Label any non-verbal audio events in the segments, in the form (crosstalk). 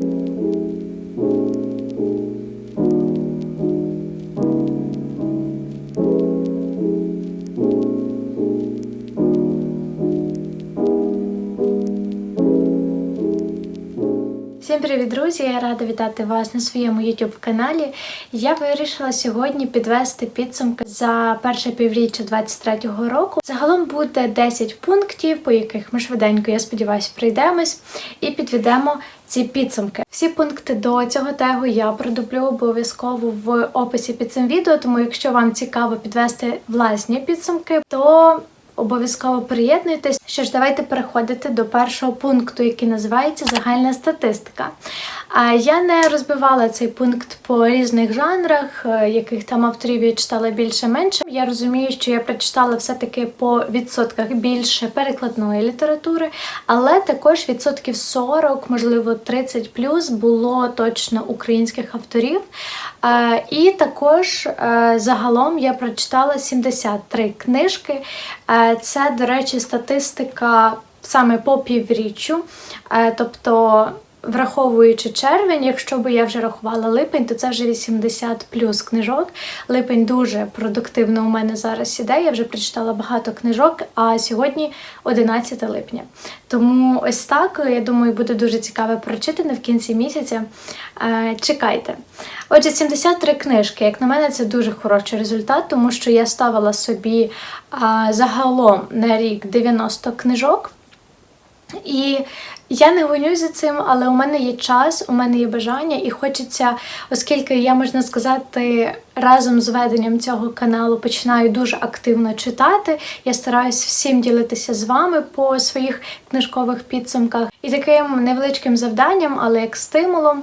thank you Всім привіт, друзі! Я рада вітати вас на своєму YouTube каналі. Я вирішила сьогодні підвести підсумки за перше півріччя 2023 року. Загалом буде 10 пунктів, по яких ми швиденько, я сподіваюся, пройдемось і підведемо ці підсумки. Всі пункти до цього тегу я продублю обов'язково в описі під цим відео. Тому, якщо вам цікаво підвести власні підсумки, то Обов'язково приєднуйтесь. Що ж, давайте переходити до першого пункту, який називається загальна статистика. А я не розбивала цей пункт по різних жанрах, е, яких там авторів я читала більше-менше. Я розумію, що я прочитала все-таки по відсотках більше перекладної літератури, але також відсотків 40, можливо, 30 плюс було точно українських авторів. Е, І також е, загалом я прочитала 73 книжки. Це, до речі, статистика саме по півріччю. Е, Тобто, враховуючи червень, якщо би я вже рахувала липень, то це вже 80 плюс книжок. Липень дуже продуктивно у мене зараз іде. Я вже прочитала багато книжок, а сьогодні 11 липня. Тому ось так, я думаю, буде дуже цікаве прочитане в кінці місяця. Е, Чекайте. Отже, 73 книжки, як на мене, це дуже хороший результат, тому що я ставила собі загалом на рік 90 книжок. І я не гоню за цим, але у мене є час, у мене є бажання, і хочеться, оскільки я можна сказати, разом з веденням цього каналу починаю дуже активно читати. Я стараюсь всім ділитися з вами по своїх книжкових підсумках. І таким невеличким завданням, але як стимулом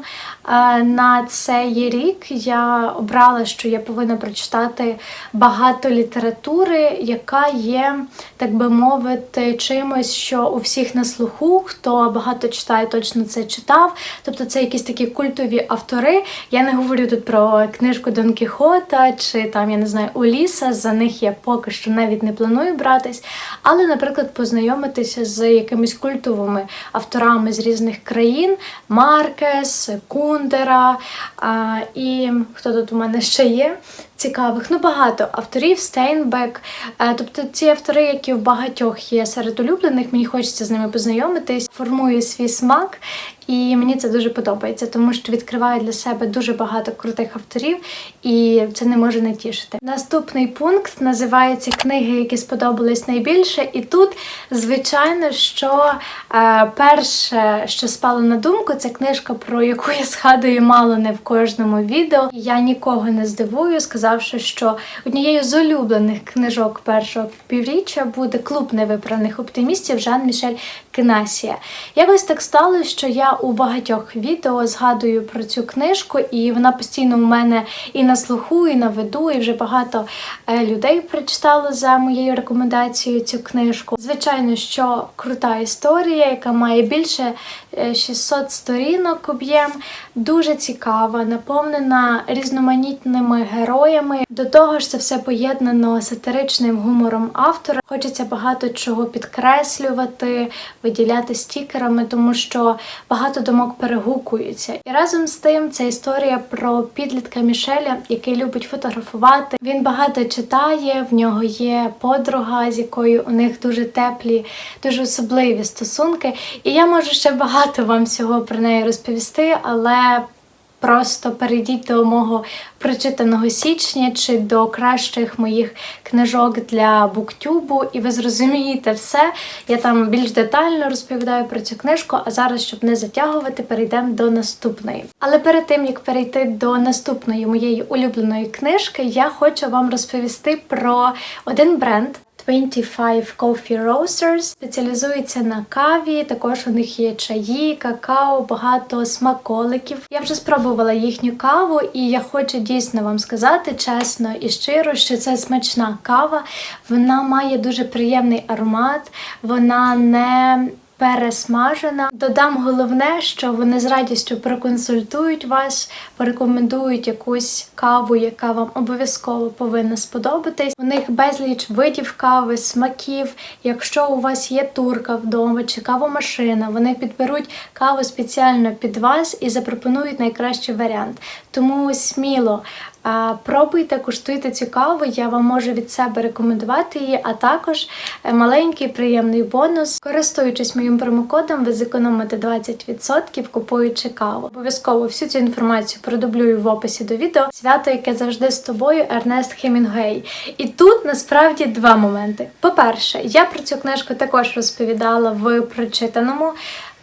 е, на цей рік я обрала, що я повинна прочитати багато літератури, яка є, так би мовити, чимось, що у всіх на слуху, хто багато читає, точно це читав. Тобто це якісь такі культові автори. Я не говорю тут про книжку Дон Кіхота чи там, я не знаю, Уліса. За них я поки що навіть не планую братись. Але, наприклад, познайомитися з якимись культовими авторами з різних країн: Маркес, Кундера. А, і хто тут у мене ще є? Цікавих, ну багато авторів, Стейнбек. Тобто ці автори, які в багатьох є серед улюблених, мені хочеться з ними познайомитись, формую свій смак, і мені це дуже подобається, тому що відкриваю для себе дуже багато крутих авторів, і це не може не тішити. Наступний пункт називається Книги, які сподобались найбільше. І тут, звичайно, що е, перше, що спало на думку, це книжка, про яку я згадую мало не в кожному відео. Я нікого не здивую, сказавши, що однією з улюблених книжок першого півріччя буде клуб невиправних оптимістів Жан Мішель Кенасія. Якось так сталося, що я у багатьох відео згадую про цю книжку, і вона постійно у мене і на слуху, і на виду, і вже багато е, людей прочитало за моєю рекомендацією цю книжку. Звичайно, що крута історія, яка має більше 600 сторінок об'єм, дуже цікава, наповнена різноманітними героями. До того ж, це все поєднано сатиричним гумором автора. Хочеться багато чого підкреслювати, виділяти стікерами, тому що багато думок перегукуються. І разом з тим це історія про підлітка Мішеля, який любить фотографувати. Він багато читає, в нього є подруга, з якою у них дуже теплі, дуже особливі стосунки. І я можу ще багато вам всього про неї розповісти, але. Просто перейдіть до мого прочитаного січня чи до кращих моїх книжок для буктюбу, і ви зрозумієте все. Я там більш детально розповідаю про цю книжку, а зараз, щоб не затягувати, перейдемо до наступної. Але перед тим як перейти до наступної моєї улюбленої книжки, я хочу вам розповісти про один бренд. 25 Coffee Roasters спеціалізується на каві. Також у них є чаї, какао, багато смаколиків. Я вже спробувала їхню каву, і я хочу дійсно вам сказати чесно і щиро, що це смачна кава. Вона має дуже приємний аромат, вона не пересмажена. Додам головне, що вони з радістю проконсультують вас, порекомендують якусь каву, яка вам обов'язково повинна сподобатись. У них безліч видів кави, смаків. Якщо у вас є турка вдома чи кавомашина, вони підберуть каву спеціально під вас і запропонують найкращий варіант. Тому сміло пробуйте, куштуйте цю каву. Я вам можу від себе рекомендувати її, а також е, маленький приємний бонус. Користуючись моїм промокодом, ви зекономите 20% купуючи каву. Обов'язково всю цю інформацію продублюю в описі до відео. Свято, яке завжди з тобою, Ернест Хемінгуей. І тут насправді два моменти. По-перше, я про цю книжку також розповідала в прочитаному.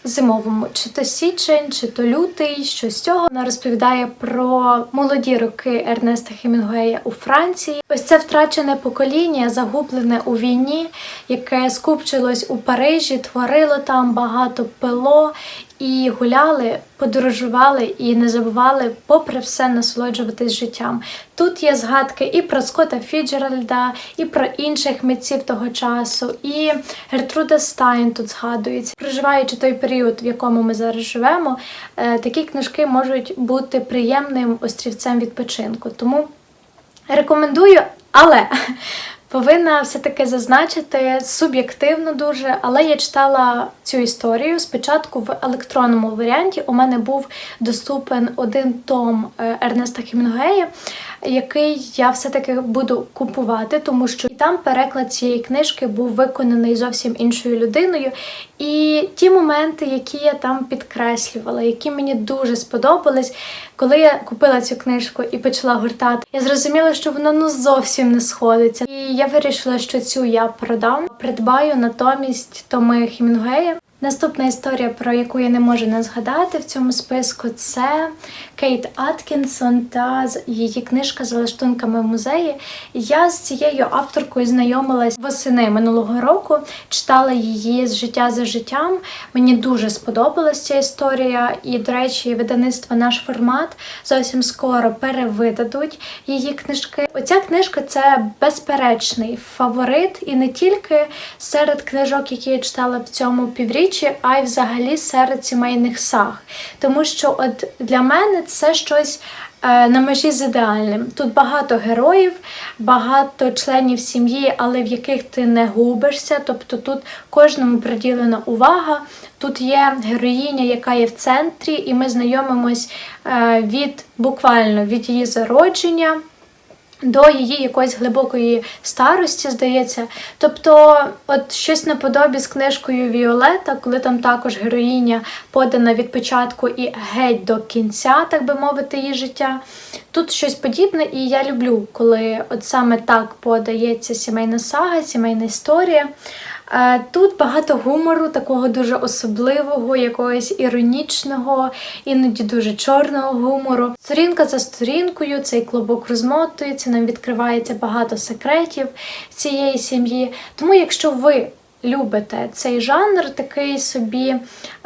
Зимовому, чи то січень, чи то лютий, що з цього вона розповідає про молоді роки Ернеста Хемінгуея у Франції. Ось це втрачене покоління, загублене у війні, яке скупчилось у Парижі, творило там багато пило і гуляли, подорожували і не забували, попри все, насолоджуватись життям. Тут є згадки і про Скотта Фіджеральда, і про інших митців того часу, і Гертруда Стайн тут згадується. Проживаючи той період, в якому ми зараз живемо, е, такі книжки можуть бути приємним острівцем відпочинку. Тому рекомендую, але повинна все-таки зазначити суб'єктивно дуже, але я читала цю історію спочатку в електронному варіанті. У мене був доступен один том е, Ернеста Хемінгуея, який я все-таки буду купувати, тому що там переклад цієї книжки був виконаний зовсім іншою людиною. І ті моменти, які я там підкреслювала, які мені дуже сподобались, коли я купила цю книжку і почала гуртати, я зрозуміла, що воно ну зовсім не сходиться. І я вирішила, що цю я продам, придбаю натомість томи Хемінгуея. Наступна історія, про яку я не можу не згадати в цьому списку, це Кейт Аткінсон та її книжка з лаштунками в музеї. Я з цією авторкою знайомилась восени минулого року, читала її з життя за життям. Мені дуже сподобалась ця історія, і, до речі, видавництво наш формат зовсім скоро перевидадуть її книжки. Оця книжка це безперечний фаворит, і не тільки серед книжок, які я читала в цьому півріччі, а й взагалі серед сімейних саг. Тому що от для мене це щось. е, На межі з ідеальним. Тут багато героїв, багато членів сім'ї, але в яких ти не губишся. Тобто тут кожному приділена увага. Тут є героїня, яка є в центрі, і ми знайомимось е, від буквально від її зародження до її якоїсь глибокої старості, здається. Тобто, от щось наподобі з книжкою Віолета, коли там також героїня подана від початку і геть до кінця, так би мовити, її життя. Тут щось подібне, і я люблю, коли от саме так подається сімейна сага, сімейна історія. Е, Тут багато гумору, такого дуже особливого, якогось іронічного, іноді дуже чорного гумору. Сторінка за сторінкою цей клубок розмотується, нам відкривається багато секретів цієї сім'ї. Тому, якщо ви любите цей жанр, такий собі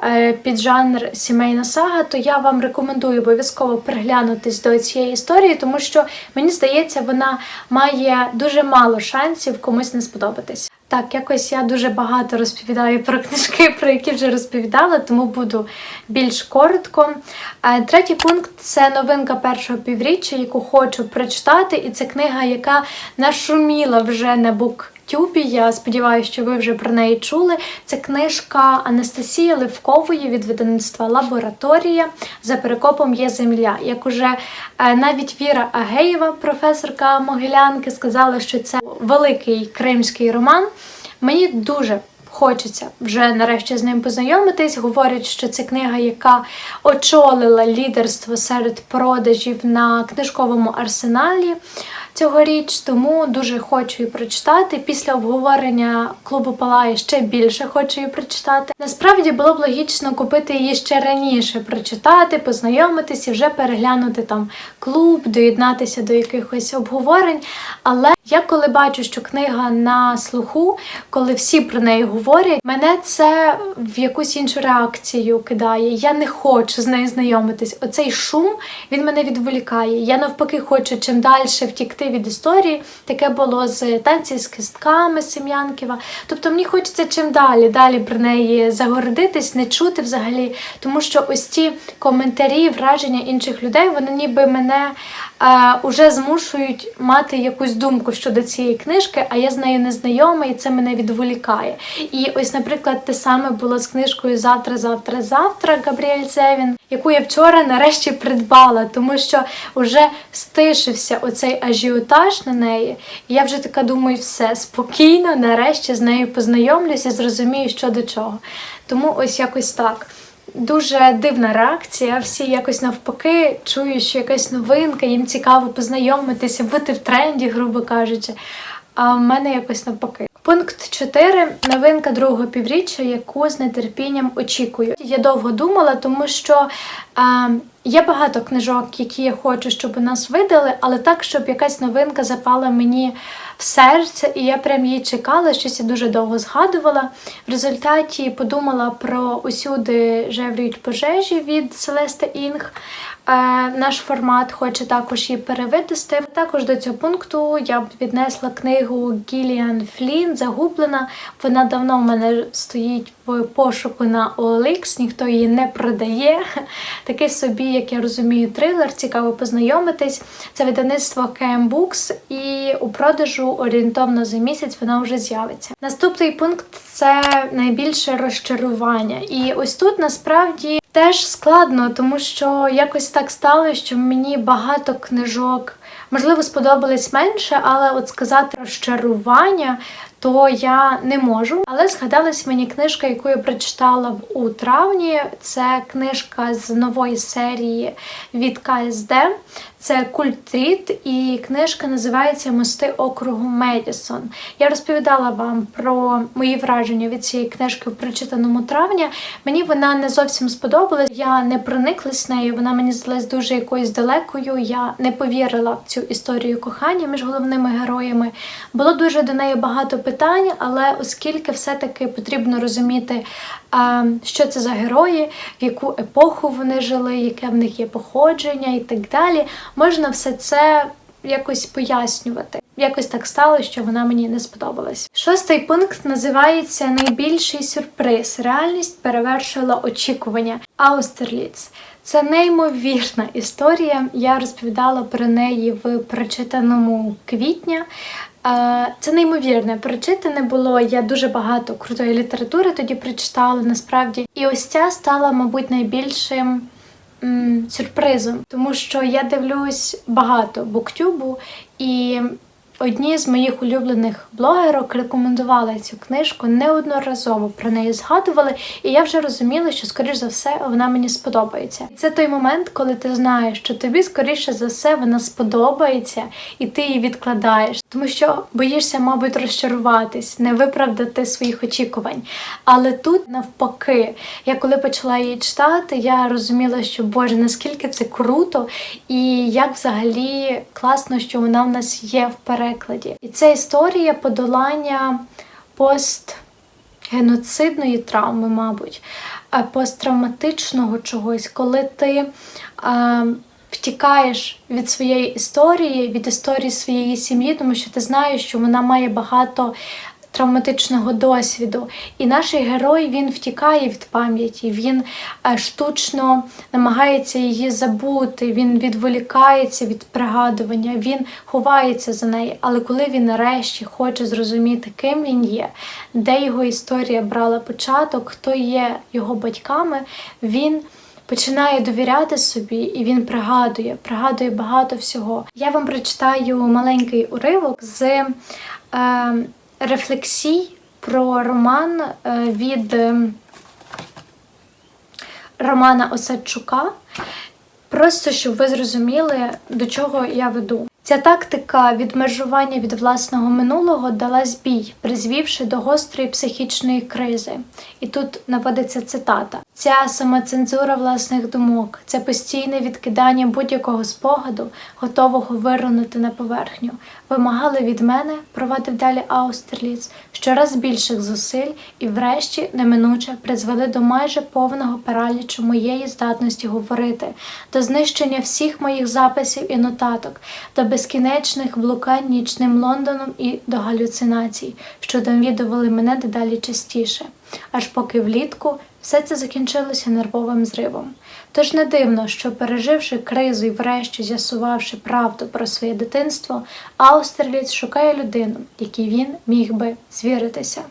е, піджанр сімейна сага, то я вам рекомендую обов'язково приглянутись до цієї історії, тому що мені здається, вона має дуже мало шансів комусь не сподобатись. Так, якось я дуже багато розповідаю про книжки, про які вже розповідала, тому буду більш коротко. Е, Третій пункт це новинка першого півріччя, яку хочу прочитати, і це книга, яка нашуміла вже на буктюбі. Я сподіваюся, що ви вже про неї чули. Це книжка Анастасії Левкової від видавництва Лабораторія. За перекопом є земля. Як уже е, навіть Віра Агеєва, професорка Могилянки, сказала, що це великий кримський роман. Мені дуже хочеться вже нарешті з ним познайомитись. Говорять, що це книга, яка очолила лідерство серед продажів на книжковому арсеналі цьогоріч, тому дуже хочу її прочитати. Після обговорення клубу Палає ще більше хочу її прочитати. Насправді було б логічно купити її ще раніше, прочитати, познайомитись і вже переглянути там клуб, доєднатися до якихось обговорень. Але Я коли бачу, що книга на слуху, коли всі про неї говорять, мене це в якусь іншу реакцію кидає. Я не хочу з нею знайомитись. Оцей шум він мене відволікає. Я навпаки хочу чим далі втікти від історії. Таке було з танці з кистками Сем'янківа. Тобто мені хочеться чим далі, далі про неї загордитись, не чути взагалі, тому що ось ці коментарі, враження інших людей, вони ніби мене уже змушують мати якусь думку щодо цієї книжки, а я з нею не знайома, і це мене відволікає. І ось, наприклад, те саме було з книжкою Завтра, завтра, завтра Габріель Зевін, яку я вчора нарешті придбала, тому що вже стишився оцей ажіотаж на неї. І я вже така думаю, все спокійно, нарешті з нею познайомлюся, зрозумію, що до чого. Тому ось якось так. Дуже дивна реакція. Всі якось навпаки чують, що якась новинка, їм цікаво познайомитися, бути в тренді, грубо кажучи. А в мене якось навпаки. Пункт 4. новинка другого півріччя, яку з нетерпінням очікую. Я довго думала, тому що е, є багато книжок, які я хочу, щоб у нас видали, але так, щоб якась новинка запала мені серце, і я прям її чекала, щось я дуже довго згадувала. В результаті подумала про усюди жевріють пожежі від Селеста Інг. Наш формат хоче також її перевидасти. Також до цього пункту я б віднесла книгу Гіліан Флін Загублена. Вона давно в мене стоїть в пошуку на OLX, ніхто її не продає. (laughs) Такий собі, як я розумію, трилер, цікаво познайомитись. Це видавництво KM Books і у продажу орієнтовно за місяць вона вже з'явиться. Наступний пункт це найбільше розчарування. І ось тут насправді теж складно, тому що якось так стало, що мені багато книжок можливо сподобались менше, але от сказати розчарування. То я не можу, але згадалась мені книжка, яку я прочитала у травні. Це книжка з нової серії від КСД. Це Культріт, і книжка називається Мости округу Медісон. Я розповідала вам про мої враження від цієї книжки в прочитаному травні. Мені вона не зовсім сподобалась. Я не прониклась нею. Вона мені здалась дуже якоюсь далекою. Я не повірила в цю історію кохання між головними героями. Було дуже до неї багато питань, але оскільки все-таки потрібно розуміти, що це за герої, в яку епоху вони жили, яке в них є походження і так далі, можна все це якось пояснювати. Якось так стало, що вона мені не сподобалась. Шостий пункт називається Найбільший сюрприз. Реальність перевершила очікування. Аустерліц. Це неймовірна історія. Я розповідала про неї в прочитаному квітня. Це неймовірне. Прочитане було. Я дуже багато крутої літератури тоді прочитала насправді. І ось ця стала, мабуть, найбільшим сюрпризом, тому що я дивлюсь багато буктюбу, і одні з моїх улюблених блогерок рекомендували цю книжку неодноразово про неї згадували, і я вже розуміла, що скоріш за все вона мені сподобається. І це той момент, коли ти знаєш, що тобі скоріше за все вона сподобається, і ти її відкладаєш, тому що боїшся, мабуть, розчаруватись, не виправдати своїх очікувань. Але тут навпаки, я коли почала її читати, я розуміла, що Боже, наскільки це круто, і як взагалі класно, що вона в нас є в перекладі. І це історія подолання постгеноцидної травми, мабуть, посттравматичного чогось, коли ти. Е, Втікаєш від своєї історії, від історії своєї сім'ї, тому що ти знаєш, що вона має багато травматичного досвіду. І наш герой він втікає від пам'яті, він е, штучно намагається її забути, він відволікається від пригадування, він ховається за неї. Але коли він нарешті хоче зрозуміти, ким він є, де його історія брала початок, хто є його батьками, він. Починає довіряти собі, і він пригадує, пригадує багато всього. Я вам прочитаю маленький уривок з е, рефлексій про роман е, від е, Романа Осадчука. Просто щоб ви зрозуміли, до чого я веду. Ця тактика відмежування від власного минулого дала збій, призвівши до гострої психічної кризи. І тут наводиться цитата: Ця самоцензура власних думок, це постійне відкидання будь-якого спогаду, готового вирунути на поверхню, вимагали від мене, провадив далі Аустерліц, щораз більших зусиль і, врешті, неминуче призвели до майже повного паралічу моєї здатності говорити, до знищення всіх моїх записів і нотаток, до безкінечних блукань нічним Лондоном і до галюцинацій, що довідували мене дедалі частіше, аж поки влітку все це закінчилося нервовим зривом. Тож не дивно, що переживши кризу і врешті з'ясувавши правду про своє дитинство, Аустерліц шукає людину, якій він міг би звіритися.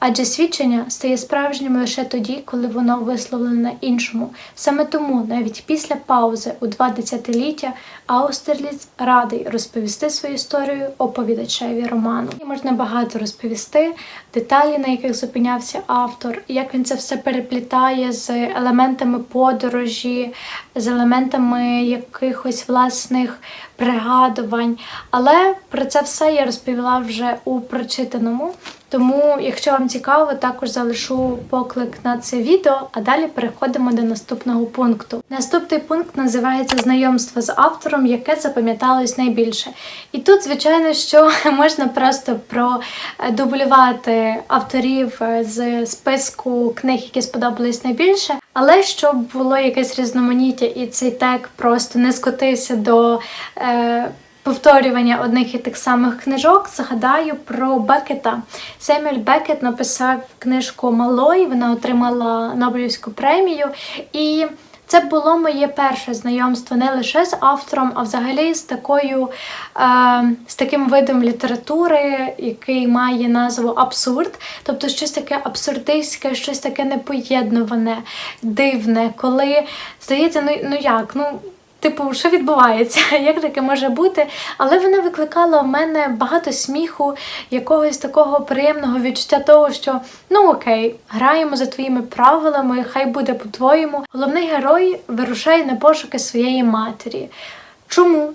Адже свідчення стає справжнім лише тоді, коли воно висловлене іншому. Саме тому, навіть після паузи у два десятиліття, Аустерліц радий розповісти свою історію оповідачеві роману. І можна багато розповісти, деталі, на яких зупинявся автор, як він це все переплітає з елементами подорожі, з елементами якихось власних пригадувань. Але про це все я розповіла вже у прочитаному. Тому, якщо вам цікаво, також залишу поклик на це відео, а далі переходимо до наступного пункту. Наступний пункт називається знайомство з автором, яке запам'яталось найбільше. І тут, звичайно, що (laughs) можна просто продублювати авторів е, з списку книг, які сподобались найбільше, але щоб було якесь різноманіття, і цей тег просто не скотився до. Е, повторювання одних і тих самих книжок, згадаю про Бекета. Семюель Бекет написав книжку Малой, вона отримала Нобелівську премію. І це було моє перше знайомство не лише з автором, а взагалі з такою е, з таким видом літератури, який має назву абсурд, тобто щось таке абсурдистське, щось таке непоєднуване, дивне, коли здається, ну ну як, ну. Типу, що відбувається, (laughs) як таке може бути? Але вона викликала в мене багато сміху, якогось такого приємного відчуття того, що ну окей, граємо за твоїми правилами, хай буде по-твоєму. Головний герой вирушає на пошуки своєї матері. Чому?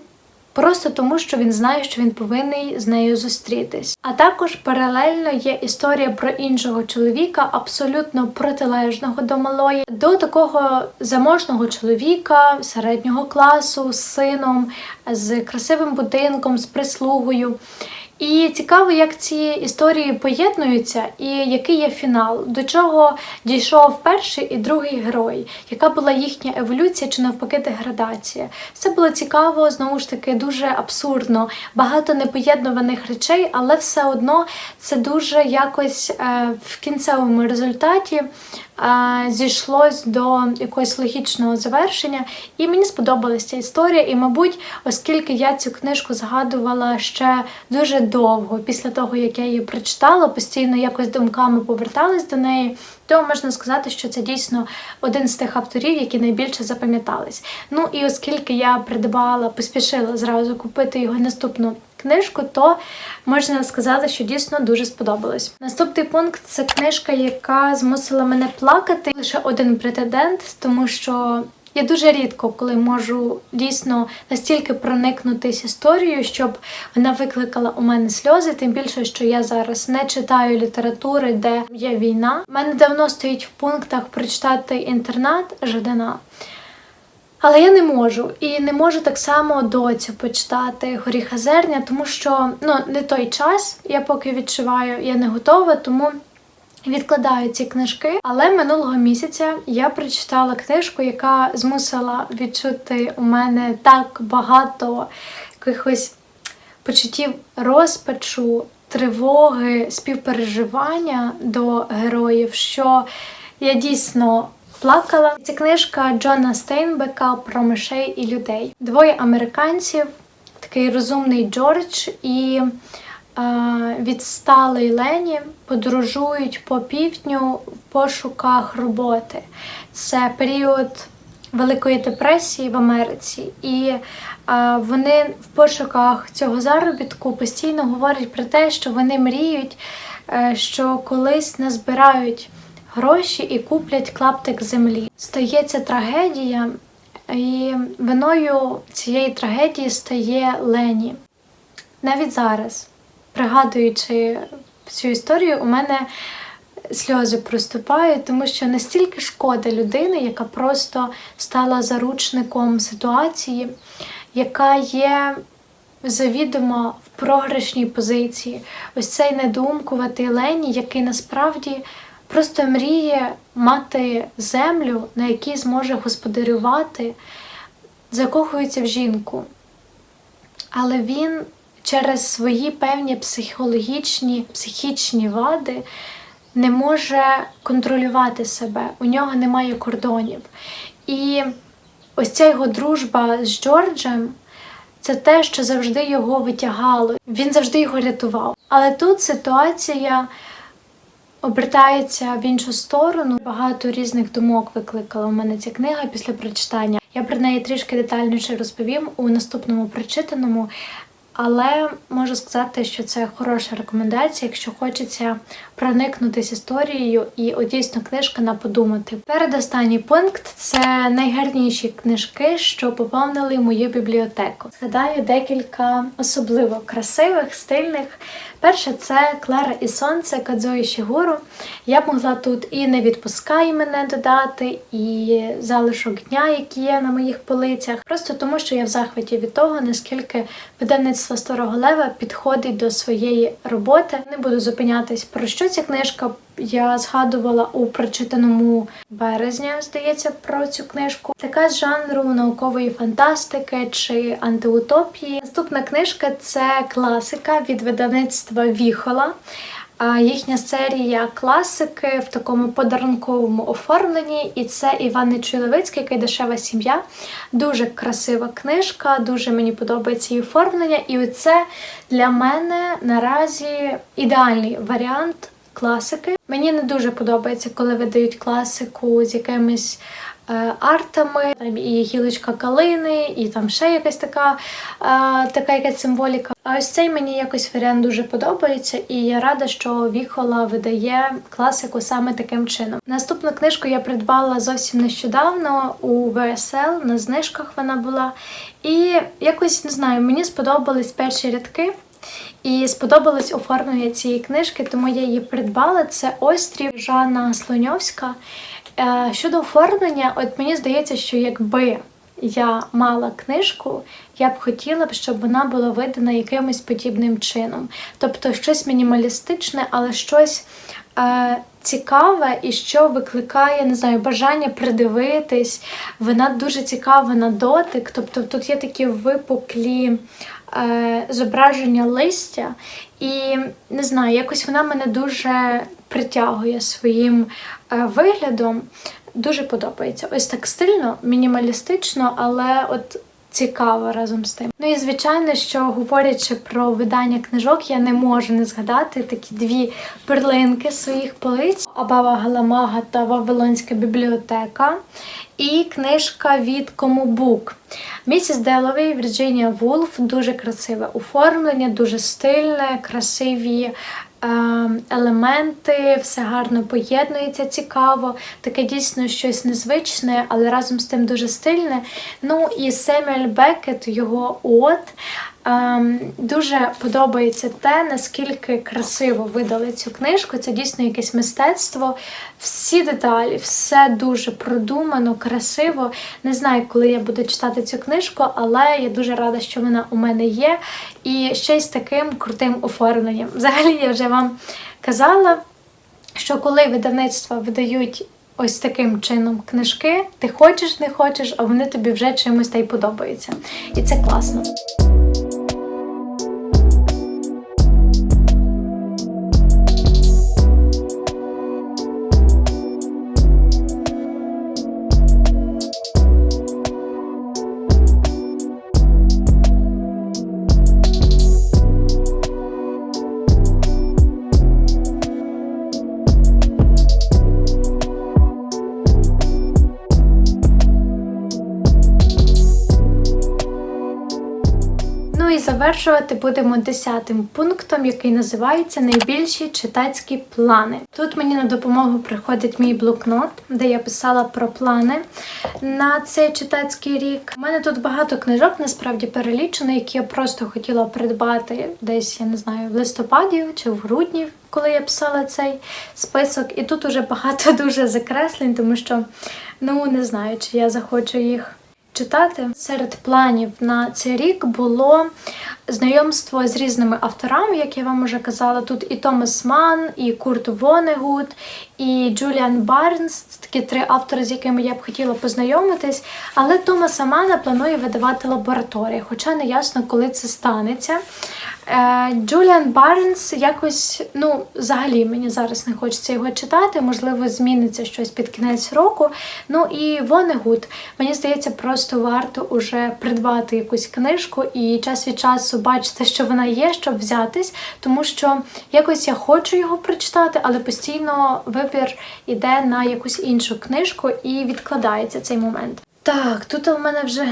Просто тому, що він знає, що він повинен з нею зустрітись. А також паралельно є історія про іншого чоловіка, абсолютно протилежного до малої, до такого заможного чоловіка середнього класу з сином, з красивим будинком, з прислугою. І цікаво, як ці історії поєднуються, і який є фінал, до чого дійшов перший і другий герой, яка була їхня еволюція чи навпаки деградація. Все було цікаво, знову ж таки, дуже абсурдно, багато непоєднуваних речей, але все одно це дуже якось е, в кінцевому результаті зійшлось до якогось логічного завершення, і мені сподобалася ця історія. І, мабуть, оскільки я цю книжку згадувала ще дуже довго, після того як я її прочитала, постійно якось думками поверталась до неї. То можна сказати, що це дійсно один з тих авторів, які найбільше запам'ятались. Ну і оскільки я придбала, поспішила зразу купити його наступну книжку, то можна сказати, що дійсно дуже сподобалось. Наступний пункт це книжка, яка змусила мене плакати. Лише один претендент, тому що. Я дуже рідко, коли можу дійсно настільки проникнутися історією, щоб вона викликала у мене сльози. Тим більше, що я зараз не читаю літератури, де є війна. У мене давно стоїть в пунктах прочитати інтернат Жадана. Але я не можу. І не можу так само доцю почитати горіха зерня, тому що ну, не той час я поки відчуваю, я не готова, тому. Відкладаю ці книжки, але минулого місяця я прочитала книжку, яка змусила відчути у мене так багато якихось почуттів розпачу, тривоги, співпереживання до героїв, що я дійсно плакала. Це книжка Джона Стейнбека про мишей і людей. Двоє американців, такий розумний Джордж і е, відсталий Лені подорожують по півдню в пошуках роботи. Це період Великої депресії в Америці, і е, вони в пошуках цього заробітку постійно говорять про те, що вони мріють, е, що колись назбирають гроші і куплять клаптик землі. Стається трагедія, і виною цієї трагедії стає Лені. Навіть зараз, пригадуючи цю історію, у мене сльози проступають, тому що настільки шкода людини, яка просто стала заручником ситуації, яка є завідомо в програшній позиції. Ось цей недоумкуватий Лені, який насправді просто мріє мати землю, на якій зможе господарювати, закохується в жінку. Але він через свої певні психологічні, психічні вади не може контролювати себе, у нього немає кордонів. І ось ця його дружба з Джорджем це те, що завжди його витягало. Він завжди його рятував. Але тут ситуація обертається в іншу сторону. Багато різних думок викликала у мене ця книга після прочитання. Я про неї трішки детальніше розповім у наступному прочитаному. Але можу сказати, що це хороша рекомендація, якщо хочеться проникнутися історією і от дійсно книжка на подумати. Передостанній пункт це найгарніші книжки, що поповнили мою бібліотеку. Згадаю декілька особливо красивих, стильних. Перше це Клара і Сонце Кадзої Шігуру. Я б могла тут і не відпускай мене додати, і залишок дня, які є на моїх полицях. Просто тому, що я в захваті від того, наскільки видавництво Старого Лева підходить до своєї роботи. Не буду зупинятись, про що ця книжка. Я згадувала у прочитаному березня, здається, про цю книжку. Така з жанру наукової фантастики чи антиутопії. Наступна книжка це класика від видавництва Віхола. Їхня серія класики в такому подарунковому оформленні, і це Іван Нечуйловицький, який дешева сім'я. Дуже красива книжка, дуже мені подобається її оформлення. І це для мене наразі ідеальний варіант класики. Мені не дуже подобається, коли видають класику з якимись е, артами, там і гілочка калини, і там ще якась така, е, така якась символіка. А ось цей мені якось варіант дуже подобається, і я рада, що Віхола видає класику саме таким чином. Наступну книжку я придбала зовсім нещодавно у ВСЛ, на знижках вона була. І якось не знаю, мені сподобались перші рядки. І сподобалось оформлення цієї книжки, тому я її придбала. Це острів Жанна Слоньовська. Е, щодо оформлення, от мені здається, що якби я мала книжку, я б хотіла б, щоб вона була видана якимось подібним чином. Тобто щось мінімалістичне, але щось е, цікаве і що викликає, не знаю, бажання придивитись. Вона дуже цікава на дотик. Тобто тут є такі випуклі зображення листя, і не знаю, якось вона мене дуже притягує своїм е, виглядом. Дуже подобається. Ось так стильно, мінімалістично, але от цікаво разом з тим. Ну і звичайно, що говорячи про видання книжок, я не можу не згадати такі дві перлинки своїх полиць: Абава Галамага та Вавилонська бібліотека. І книжка від Комубук. Місіс Деловей, Вірджинія Вулф, дуже красиве оформлення, дуже стильне, красиві елементи, все гарно поєднується цікаво, таке дійсно щось незвичне, але разом з тим дуже стильне. Ну і Семюель Бекет, його от. Ем, дуже подобається те, наскільки красиво видали цю книжку. Це дійсно якесь мистецтво. Всі деталі, все дуже продумано, красиво. Не знаю, коли я буду читати цю книжку, але я дуже рада, що вона у мене є. І ще й з таким крутим оформленням. Взагалі, я вже вам казала, що коли видавництва видають. Ось таким чином книжки, ти хочеш, не хочеш, а вони тобі вже чимось та й подобаються. І це класно. Завершувати будемо десятим пунктом, який називається Найбільші читацькі плани. Тут мені на допомогу приходить мій блокнот, де я писала про плани на цей читацький рік. У мене тут багато книжок насправді перелічено, які я просто хотіла придбати десь, я не знаю, в листопаді чи в грудні. Коли я писала цей список, і тут уже багато (laughs) дуже закреслень, тому що ну не знаю, чи я захочу їх читати. Серед планів на цей рік було знайомство з різними авторами, як я вам вже казала. Тут і Томас Ман, і Курт Вонегуд, і Джуліан Барнс. Це такі три автори, з якими я б хотіла познайомитись. Але Томаса Мана планує видавати лабораторії, хоча не ясно, коли це станеться. Е, Джуліан Барнс якось, ну, взагалі мені зараз не хочеться його читати, можливо, зміниться щось під кінець року. Ну і Вонегуд, мені здається, просто варто уже придбати якусь книжку і час від часу бачити, що вона є, щоб взятись, тому що якось я хочу його прочитати, але постійно вибір іде на якусь іншу книжку і відкладається цей момент. Так, тут у мене вже.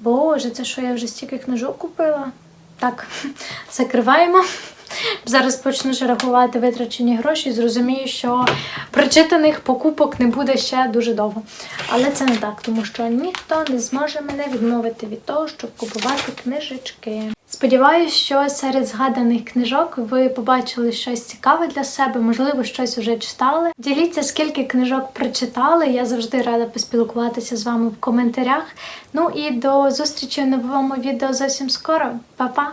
Боже, це що я вже стільки книжок купила? Так, закриваємо. Зараз почну ж рахувати витрачені гроші зрозумію, що прочитаних покупок не буде ще дуже довго. Але це не так, тому що ніхто не зможе мене відмовити від того, щоб купувати книжечки. Сподіваюсь, що серед згаданих книжок ви побачили щось цікаве для себе, можливо, щось уже читали. Діліться, скільки книжок прочитали. Я завжди рада поспілкуватися з вами в коментарях. Ну і до зустрічі в новому відео зовсім скоро. Па-па!